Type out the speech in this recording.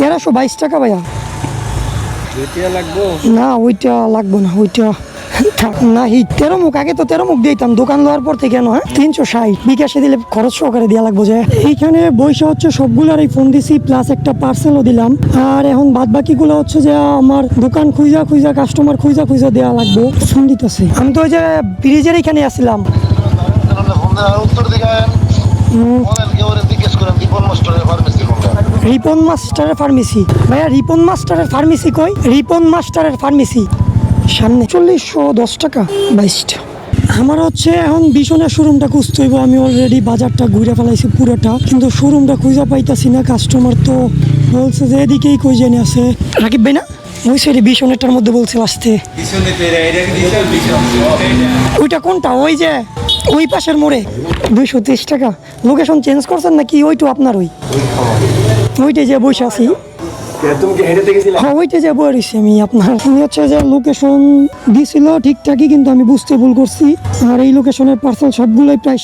তেরোশো বাইশ টাকা ভাইয়া। না ওইটা লাগবো না ওইটা না হি তেরো মুখ আগে তো তেরো মুখ দিতাম দোকান লওয়ার পর থেকে নয় তিনশো ষাট বিকাশে দিলে খরচ সহকারে দেওয়া লাগবো যে। এইখানে বৈশা হচ্ছে সবগুলার এই ফোন দিছি প্লাস একটা পার্সেলও দিলাম। আর এখন বাদ বাকিগুলো হচ্ছে যে আমার দোকান খুঁজা খুঁজা কাস্টমার খুঁজা খুঁজা দেওয়া লাগবো। ফোন দিতেছে। আমি তো ওই যে ব্রিজের এখানে আসছিলাম উত্তর দিকে রিপন মাস্টারের ফার্মেসি। ভাইয়া, রিপন মাস্টারের ফার্মেসি কই? রিপন মাস্টারের ফার্মেসি। সামনে চল্লিশশো দশ টাকা। বাইশটা আমার হচ্ছে এখন বিশনের শোরুমটা খুঁজতে হইব। আমি অলরেডি বাজারটা ঘুরে ফেলাইছি পুরোটা। কিন্তু শোরুমটা খুঁজে পাইতাছি না। কাস্টমার তো বলছে যে এদিকেই কই জানি আছে। রাকিব ভাই না? বিশনেরটার মধ্যে আসতে। ওইটা কোনটা? ওই যে, ওই পাশের মোড়ে। দুইশো তিরিশ টাকা। লোকেশন চেঞ্জ করছেন আপনার ওই? যে হ্যাঁ ওইটা যে আমি আপনার। যে লোকেশন ঠিকঠাকই, কিন্তু আমি বুঝতে ভুল করছি। আর এই লোকেশনের পার্সেল সবগুলোই প্রায়